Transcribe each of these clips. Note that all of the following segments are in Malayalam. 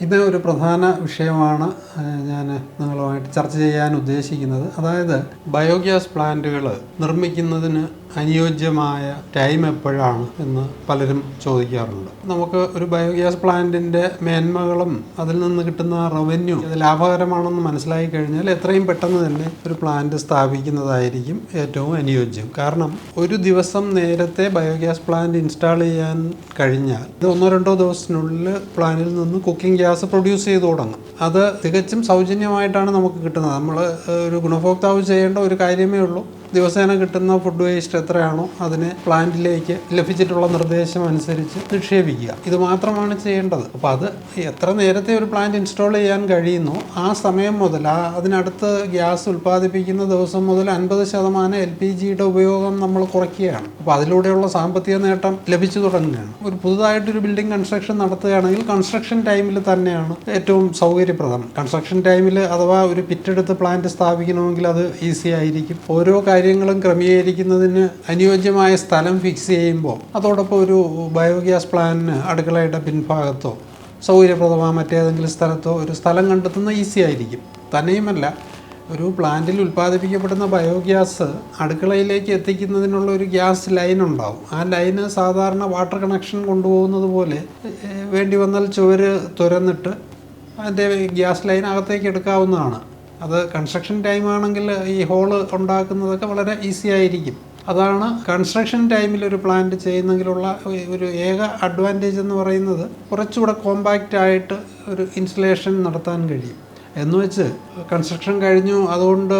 ഇത് ഒരു പ്രധാന വിഷയമാണ് ഞാൻ നിങ്ങളുമായിട്ട് ചർച്ച ചെയ്യാൻ ഉദ്ദേശിക്കുന്നത്. അതായത് ബയോഗ്യാസ് പ്ലാന്റുകൾ നിർമ്മിക്കുന്നതിന് അനുയോജ്യമായ ടൈം എപ്പോഴാണ് എന്ന് പലരും ചോദിക്കാറുണ്ട്. നമുക്ക് ഒരു ബയോഗ്യാസ് പ്ലാന്റിന്റെ മേന്മകളും അതിൽ നിന്ന് കിട്ടുന്ന റവന്യൂ അത് ലാഭകരമാണെന്ന് മനസ്സിലാക്കി കഴിഞ്ഞാൽ എത്രയും പെട്ടെന്ന് തന്നെ ഒരു പ്ലാന്റ് സ്ഥാപിക്കുന്നതായിരിക്കും ഏറ്റവും അനുയോജ്യം. കാരണം ഒരു ദിവസം നേരത്തെ ബയോഗ്യാസ് പ്ലാന്റ് ഇൻസ്റ്റാൾ ചെയ്യാൻ കഴിഞ്ഞാൽ ഇത് ഒന്നോ രണ്ടോ ദിവസത്തിനുള്ളിൽ പ്ലാന്റിൽ നിന്ന് കുക്കിംഗ് ഗ്യാസ് പ്രൊഡ്യൂസ് ചെയ്ത് തുടങ്ങും. അത് തികച്ചും സൗജന്യമായിട്ടാണ് നമുക്ക് കിട്ടുന്നത്. നമ്മൾ ഒരു ഗുണഭോക്താവ് ചെയ്യേണ്ട ഒരു കാര്യമേ ഉള്ളൂ. ദിവസേന കിട്ടുന്ന ഫുഡ് വേസ്റ്റ് എത്രയാണോ അതിനെ പ്ലാന്റിലേക്ക് ലഭിച്ചിട്ടുള്ള നിർദ്ദേശം അനുസരിച്ച് നിക്ഷേപിക്കുക. ഇത് മാത്രമാണ് ചെയ്യേണ്ടത്. അപ്പോൾ അത് എത്ര നേരത്തെ ഒരു പ്ലാന്റ് ഇൻസ്റ്റാൾ ചെയ്യാൻ കഴിയുന്നു ആ സമയം മുതൽ ആ അതിനടുത്ത് ഗ്യാസ് ഉൽപ്പാദിപ്പിക്കുന്ന ദിവസം മുതൽ അൻപത് ശതമാനം എൽ പി ജിയുടെ ഉപയോഗം നമ്മൾ കുറയ്ക്കുകയാണ്. അപ്പോൾ അതിലൂടെയുള്ള സാമ്പത്തിക നേട്ടം ലഭിച്ചു തുടങ്ങുകയാണ്. ഒരു പുതുതായിട്ടൊരു ബിൽഡിംഗ് കൺസ്ട്രക്ഷൻ നടത്തുകയാണെങ്കിൽ കൺസ്ട്രക്ഷൻ ടൈമിൽ തന്നെയാണ് ഏറ്റവും സൗകര്യപ്രദം. കൺസ്ട്രക്ഷൻ ടൈമിൽ അഥവാ ഒരു പിറ്റെടുത്ത് പ്ലാന്റ് സ്ഥാപിക്കണമെങ്കിൽ അത് ഈസി ആയിരിക്കും. ഓരോ കാര്യങ്ങളും ക്രമീകരിക്കുന്നതിന് അനുയോജ്യമായ സ്ഥലം ഫിക്സ് ചെയ്യുമ്പോൾ അതോടൊപ്പം ഒരു ബയോഗ്യാസ് പ്ലാന്റിന് അടുക്കളയുടെ പിൻഭാഗത്തോ സൗകര്യപ്രദമായ മറ്റേതെങ്കിലും സ്ഥലത്തോ ഒരു സ്ഥലം കണ്ടെത്തുന്ന ഈസി ആയിരിക്കും. തന്നെയുമല്ല ഒരു പ്ലാന്റിൽ ഉൽപ്പാദിപ്പിക്കപ്പെടുന്ന ബയോഗ്യാസ് അടുക്കളയിലേക്ക് എത്തിക്കുന്നതിനുള്ള ഒരു ഗ്യാസ് ലൈൻ ഉണ്ടാവും. ആ ലൈന് സാധാരണ വാട്ടർ കണക്ഷൻ കൊണ്ടുപോകുന്നത് പോലെ വേണ്ടി വന്നാൽ ചുവര് തുരന്നിട്ട് അതിന്റെ ഗ്യാസ് ലൈൻ അകത്തേക്ക് എടുക്കാവുന്നതാണ്. അത് കൺസ്ട്രക്ഷൻ ടൈം ആണെങ്കിൽ ഈ ഹോൾ ഉണ്ടാക്കുന്നതൊക്കെ വളരെ ഈസി ആയിരിക്കും. അതാണ് കൺസ്ട്രക്ഷൻ ടൈമിൽ ഒരു പ്ലാന്റ് ചെയ്യുന്നെങ്കിലുള്ള ഒരു ഏക അഡ്വാന്റേജ് എന്ന് പറയുന്നത് കുറച്ചുകൂടെ കോമ്പാക്റ്റ് ആയിട്ട് ഒരു ഇൻസ്റ്റലേഷൻ നടത്താൻ കഴിയും. എന്ന് വെച്ച് കൺസ്ട്രക്ഷൻ കഴിഞ്ഞു അതുകൊണ്ട്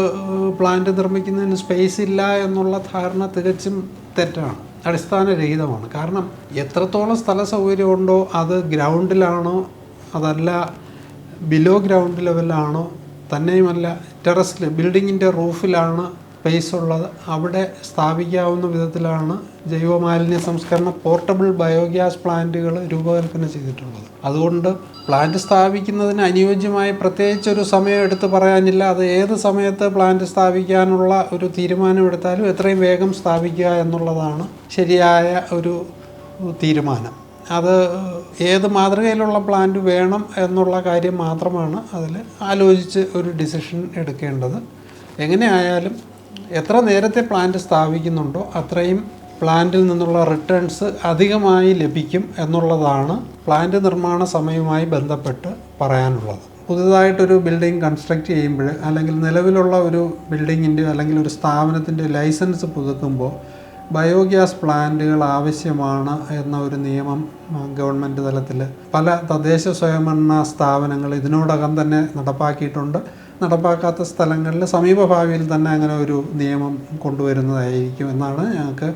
പ്ലാന്റ് നിർമ്മിക്കുന്നതിന് സ്പേസ് ഇല്ല എന്നുള്ള ധാരണ തികച്ചും തെറ്റാണ്. അടിസ്ഥാനരഹിതമാണ്. കാരണം എത്രത്തോളം സ്ഥല സൗകര്യമുണ്ടോ അത് ഗ്രൗണ്ടിലാണോ അതല്ല ബിലോ ഗ്രൗണ്ട് ലെവലാണോ തന്നെയുമല്ല ടെറസിൽ ബിൽഡിങ്ങിന്റെ റൂഫിലാണ് സ്പേസ് ഉള്ളത്. അവിടെ സ്ഥാപിക്കാവുന്ന വിധത്തിലാണ് ജൈവമാലിന്യ സംസ്കരണ പോർട്ടബിൾ ബയോഗ്യാസ് പ്ലാന്റുകൾ രൂപകൽപ്പന ചെയ്തിട്ടുള്ളത്. അതുകൊണ്ട് പ്ലാന്റ് സ്ഥാപിക്കുന്നതിന് അനുയോജ്യമായ പ്രത്യേകിച്ചൊരു സമയം എടുത്ത് പറയാനില്ല. അത് ഏത് സമയത്ത് പ്ലാന്റ് സ്ഥാപിക്കാനുള്ള ഒരു തീരുമാനം എടുത്താലും എത്രയും വേഗം സ്ഥാപിക്കുക എന്നുള്ളതാണ് ശരിയായ ഒരു തീരുമാനം. അത് ഏത് മാതൃകയിലുള്ള പ്ലാന്റ് വേണം എന്നുള്ള കാര്യം മാത്രമാണ് അതിൽ ആലോചിച്ച് ഒരു ഡിസിഷൻ എടുക്കേണ്ടത്. എങ്ങനെയായാലും എത്ര നേരത്തെ പ്ലാന്റ് സ്ഥാപിക്കുന്നുണ്ടോ അത്രയും പ്ലാന്റിൽ നിന്നുള്ള റിട്ടേൺസ് അധികമായി ലഭിക്കും എന്നുള്ളതാണ് പ്ലാന്റ് നിർമ്മാണ സമയവുമായി ബന്ധപ്പെട്ട് പറയാനുള്ളത്. പുതുതായിട്ടൊരു ബിൽഡിംഗ് കൺസ്ട്രക്റ്റ് ചെയ്യുമ്പോൾ അല്ലെങ്കിൽ നിലവിലുള്ള ഒരു ബിൽഡിങ്ങിന്റെ അല്ലെങ്കിൽ ഒരു സ്ഥാപനത്തിന്റെ ലൈസൻസ് പുതുക്കുമ്പോൾ ബയോഗ്യാസ് പ്ലാന്റുകൾ ആവശ്യമാണ് എന്ന ഒരു നിയമം ഗവൺമെന്റ് തലത്തിൽ പല തദ്ദേശ സ്വയംഭരണ സ്ഥാപനങ്ങൾ ഇതിനോടകം തന്നെ നടപ്പാക്കിയിട്ടുണ്ട്. നടപ്പാക്കാത്ത സ്ഥലങ്ങളിൽ സമീപഭാവിയിൽ തന്നെ അങ്ങനെ ഒരു നിയമം കൊണ്ടുവരുന്നതായിരിക്കും എന്നാണ് ഞങ്ങൾക്ക്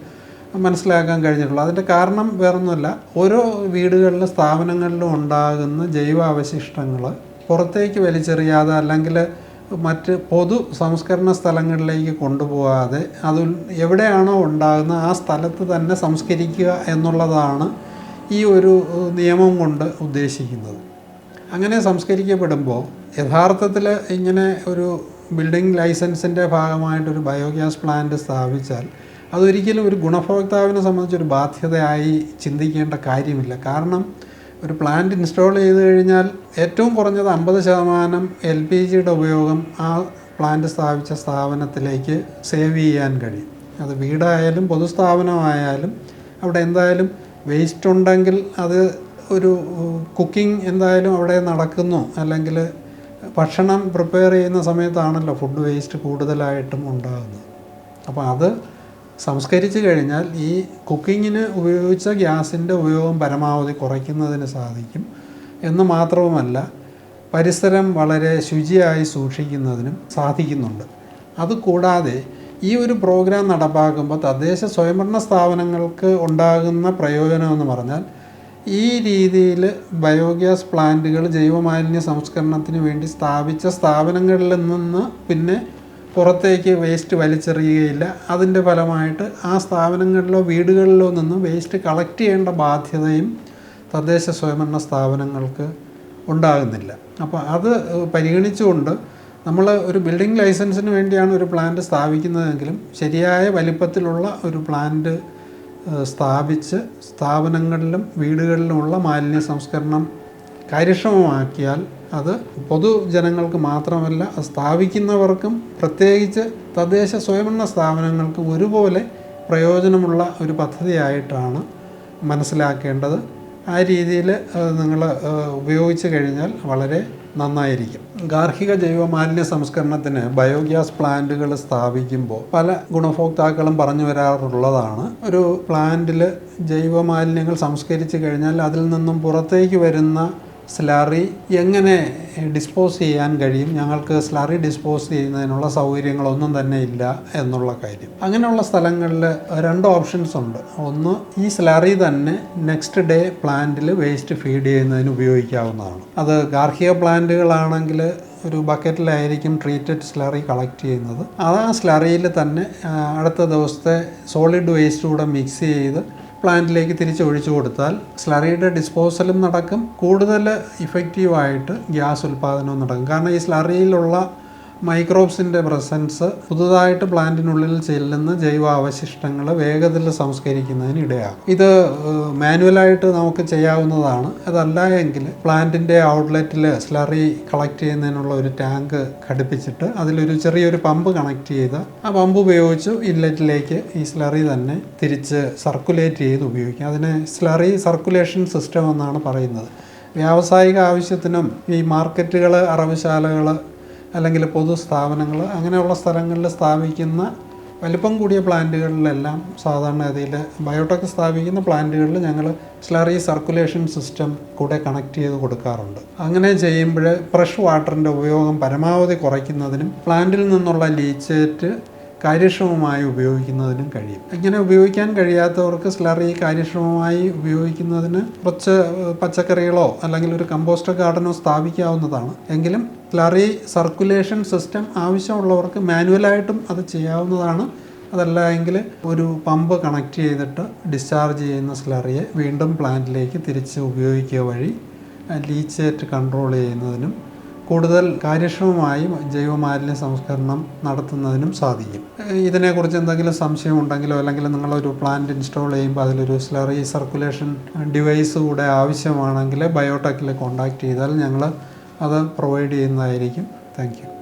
മനസ്സിലാക്കാൻ കഴിഞ്ഞിട്ടുള്ളത്. അതിന്റെ കാരണം വേറൊന്നുമല്ല. ഓരോ വീടുകളിലും സ്ഥാപനങ്ങളിലും ഉണ്ടാകുന്ന ജൈവ അവശിഷ്ടങ്ങൾ പുറത്തേക്ക് വലിച്ചെറിയാതെ അല്ലെങ്കിൽ മറ്റ് പൊതു സംസ്കരണ സ്ഥലങ്ങളിലേക്ക് കൊണ്ടുപോകാതെ അത് എവിടെയാണോ ഉണ്ടാകുന്നത് ആ സ്ഥലത്ത് തന്നെ സംസ്കരിക്കുക എന്നുള്ളതാണ് ഈ ഒരു നിയമം കൊണ്ട് ഉദ്ദേശിക്കുന്നത്. അങ്ങനെ സംസ്കരിക്കപ്പെടുമ്പോൾ യഥാർത്ഥത്തിൽ ഇങ്ങനെ ഒരു ബിൽഡിംഗ് ലൈസൻസിന്റെ ഭാഗമായിട്ടൊരു ബയോഗ്യാസ് പ്ലാന്റ് സ്ഥാപിച്ചാൽ അതൊരിക്കലും ഒരു ഗുണഭോക്താവിനെ സംബന്ധിച്ചൊരു ബാധ്യതയായി ചിന്തിക്കേണ്ട കാര്യമില്ല. കാരണം ഒരു പ്ലാന്റ് ഇൻസ്റ്റാൾ ചെയ്ത് കഴിഞ്ഞാൽ ഏറ്റവും കുറഞ്ഞത് അമ്പത് ശതമാനം എൽ പി ജിയുടെ ഉപയോഗം ആ പ്ലാന്റ് സ്ഥാപിച്ച സ്ഥാപനത്തിലേക്ക് സേവ് ചെയ്യാൻ കഴിയും. അത് വീടായാലും പൊതുസ്ഥാപനമായാലും അവിടെ എന്തായാലും വേസ്റ്റ് ഉണ്ടെങ്കിൽ അത് ഒരു കുക്കിംഗ് എന്തായാലും അവിടെ നടക്കുന്നു. അല്ലെങ്കിൽ ഭക്ഷണം പ്രിപ്പയർ ചെയ്യുന്ന സമയത്താണല്ലോ ഫുഡ് വേസ്റ്റ് കൂടുതലായിട്ടും ഉണ്ടാകുന്നത്. അപ്പോൾ അത് സംസ്കരിച്ച് കഴിഞ്ഞാൽ ഈ കുക്കിങ്ങിന് ഉപയോഗിച്ച ഗ്യാസിന്റെ ഉപയോഗം പരമാവധി കുറയ്ക്കുന്നതിന് സാധിക്കും എന്ന് മാത്രവുമല്ല പരിസരം വളരെ ശുചിയായി സൂക്ഷിക്കുന്നതിനും സാധിക്കുന്നുണ്ട്. അതുകൂടാതെ ഈ ഒരു പ്രോഗ്രാം നടപ്പാക്കുമ്പോൾ തദ്ദേശ സ്വയംഭരണ സ്ഥാപനങ്ങൾക്ക് ഉണ്ടാകുന്ന പ്രയോജനം എന്ന് പറഞ്ഞാൽ ഈ രീതിയിൽ ബയോഗ്യാസ് പ്ലാന്റുകൾ ജൈവമാലിന്യ സംസ്കരണത്തിന് വേണ്ടി സ്ഥാപിച്ച സ്ഥാപനങ്ങളിൽ നിന്ന് പിന്നെ പുറത്തേക്ക് വേസ്റ്റ് വലിച്ചെറിയുകയില്ല. അതിന്റെ ഫലമായിട്ട് ആ സ്ഥാപനങ്ങളിലോ വീടുകളിലോ നിന്നും വേസ്റ്റ് കളക്ട് ചെയ്യേണ്ട ബാധ്യതയും തദ്ദേശ സ്വയംഭരണ സ്ഥാപനങ്ങൾക്ക് ഉണ്ടാകുന്നില്ല. അപ്പോൾ അത് പരിഗണിച്ചുകൊണ്ട് നമ്മൾ ഒരു ബിൽഡിംഗ് ലൈസൻസിന് വേണ്ടിയാണ് ഒരു പ്ലാന്റ് സ്ഥാപിക്കുന്നതെങ്കിലും ശരിയായ വലിപ്പത്തിലുള്ള ഒരു പ്ലാന്റ് സ്ഥാപിച്ച് സ്ഥാപനങ്ങളിലും വീടുകളിലുമുള്ള മാലിന്യ സംസ്കരണം കാര്യക്ഷമമാക്കിയാൽ അത് പൊതുജനങ്ങൾക്ക് മാത്രമല്ല സ്ഥാപിക്കുന്നവർക്കും പ്രത്യേകിച്ച് തദ്ദേശ സ്വയംഭരണ സ്ഥാപനങ്ങൾക്കും ഒരുപോലെ പ്രയോജനമുള്ള ഒരു പദ്ധതിയായിട്ടാണ് മനസ്സിലാക്കേണ്ടത്. ആ രീതിയിൽ നിങ്ങൾ ഉപയോഗിച്ച് കഴിഞ്ഞാൽ വളരെ നന്നായിരിക്കും. ഗാർഹിക ജൈവ മാലിന്യ സംസ്കരണത്തിന് ബയോഗ്യാസ് പ്ലാന്റുകൾ സ്ഥാപിക്കുമ്പോൾ പല ഗുണഭോക്താക്കളും പറഞ്ഞു വരാറുള്ളതാണ്. ഒരു പ്ലാന്റിൽ ജൈവ മാലിന്യങ്ങൾ സംസ്കരിച്ച് കഴിഞ്ഞാൽ അതിൽ നിന്നും പുറത്തേക്ക് വരുന്ന സ്ലറി എങ്ങനെ ഡിസ്പോസ് ചെയ്യാൻ കഴിയും? ഞങ്ങൾക്ക് സ്ലാറി ഡിസ്പോസ് ചെയ്യുന്നതിനുള്ള സൗകര്യങ്ങളൊന്നും തന്നെ ഇല്ല എന്നുള്ള കാര്യം. അങ്ങനെയുള്ള സ്ഥലങ്ങളിൽ രണ്ട് ഓപ്ഷൻസ് ഉണ്ട്. ഒന്ന് ഈ സ്ലാറി തന്നെ നെക്സ്റ്റ് ഡേ പ്ലാന്റിൽ വേസ്റ്റ് ഫീഡ് ചെയ്യുന്നതിന് ഉപയോഗിക്കാവുന്നതാണ്. അത് ഗാർഹിക പ്ലാന്റുകളാണെങ്കിൽ ഒരു ബക്കറ്റിലായിരിക്കും ട്രീറ്റഡ് സ്ലറി കളക്ട് ചെയ്യുന്നത്. അത് ആ സ്ലറിയിൽ തന്നെ അടുത്ത ദിവസത്തെ സോളിഡ് വേസ്റ്റ് കൂടെ മിക്സ് ചെയ്ത് പ്ലാന്റിലേക്ക് തിരിച്ച് ഒഴിച്ചു കൊടുത്താൽ സ്ലറിയുടെ ഡിസ്പോസലും നടക്കും. കൂടുതൽ ഇഫക്റ്റീവായിട്ട് ഗ്യാസ് ഉൽപ്പാദനവും നടക്കും. കാരണം ഈ സ്ലറിയിലുള്ള മൈക്രോബ്സിന്റെ പ്രസൻസ് പുതുതായിട്ട് പ്ലാന്റിനുള്ളിൽ ചെല്ലുന്ന ജൈവ അവശിഷ്ടങ്ങൾ വേഗത്തിൽ സംസ്കരിക്കുന്നതിന് ഇടയാകും ഇത് മാനുവലായിട്ട് നമുക്ക് ചെയ്യാവുന്നതാണ്. അതല്ല എങ്കിൽ പ്ലാന്റിന്റെ ഔട്ട്ലെറ്റിൽ സ്ലറി കളക്ട് ചെയ്യുന്നതിനുള്ള ഒരു ടാങ്ക് ഘടിപ്പിച്ചിട്ട് അതിലൊരു ചെറിയൊരു പമ്പ് കണക്ട് ചെയ്ത് ആ പമ്പ് ഉപയോഗിച്ച് ഇൻലെറ്റിലേക്ക് ഈ സ്ലറി തന്നെ തിരിച്ച് സർക്കുലേറ്റ് ചെയ്ത് ഉപയോഗിക്കും. അതിനെ സ്ലറി സർക്കുലേഷൻ സിസ്റ്റം എന്നാണ് പറയുന്നത്. വ്യാവസായിക ആവശ്യത്തിനും ഈ മാർക്കറ്റുകൾ അറവുശാലകൾ അല്ലെങ്കിൽ പൊതു സ്ഥാപനങ്ങൾ അങ്ങനെയുള്ള സ്ഥലങ്ങളിൽ സ്ഥാപിക്കുന്ന വലിപ്പം കൂടിയ പ്ലാന്റുകളിലെല്ലാം സാധാരണഗതിയിൽ ബയോടെക് സ്ഥാപിക്കുന്ന പ്ലാന്റുകളിൽ ഞങ്ങൾ സ്ലറി സർക്കുലേഷൻ സിസ്റ്റം കൂടെ കണക്ട് ചെയ്ത് കൊടുക്കാറുണ്ട്. അങ്ങനെ ചെയ്യുമ്പോൾ ഫ്രഷ് വാട്ടറിന്റെ ഉപയോഗം പരമാവധി കുറയ്ക്കുന്നതിനും പ്ലാന്റിൽ നിന്നുള്ള ലീച്ചേറ്റ് കാര്യക്ഷമമായി ഉപയോഗിക്കുന്നതിനും കഴിയും. ഇങ്ങനെ ഉപയോഗിക്കാൻ കഴിയാത്തവർക്ക് സ്ലറി കാര്യക്ഷമമായി ഉപയോഗിക്കുന്നതിന് കുറച്ച് പച്ചക്കറികളോ അല്ലെങ്കിൽ ഒരു കമ്പോസ്റ്റ് ഗാർഡനോ സ്ഥാപിക്കാവുന്നതാണ്. എങ്കിലും സ്ലറി സർക്കുലേഷൻ സിസ്റ്റം ആവശ്യമുള്ളവർക്ക് മാനുവലായിട്ടും അത് ചെയ്യാവുന്നതാണ്. അതല്ല എങ്കിൽ ഒരു പമ്പ് കണക്ട് ചെയ്തിട്ട് ഡിസ്ചാർജ് ചെയ്യുന്ന സ്ലറിയെ വീണ്ടും പ്ലാന്റിലേക്ക് തിരിച്ച് ഉപയോഗിക്കുക വഴി ലീച്ചേറ്റ് കൺട്രോൾ ചെയ്യുന്നതിനും കൂടുതൽ കാര്യക്ഷമമായി ജൈവമാലിന്യ സംസ്കരണം നടത്തുന്നതിനും സാധിക്കും. ഇതിനെക്കുറിച്ച് എന്തെങ്കിലും സംശയം ഉണ്ടെങ്കിലോ അല്ലെങ്കിൽ നിങ്ങളൊരു പ്ലാന്റ് ഇൻസ്റ്റാൾ ചെയ്യുമ്പോൾ അതിലൊരു സ്ലറി സർക്കുലേഷൻ ഡിവൈസ് കൂടെ ആവശ്യമാണെങ്കിൽ ബയോടെക്കിൽ കോൺടാക്ട് ചെയ്താൽ ഞങ്ങൾ അത് പ്രൊവൈഡ് ചെയ്യുന്നതായിരിക്കും. താങ്ക്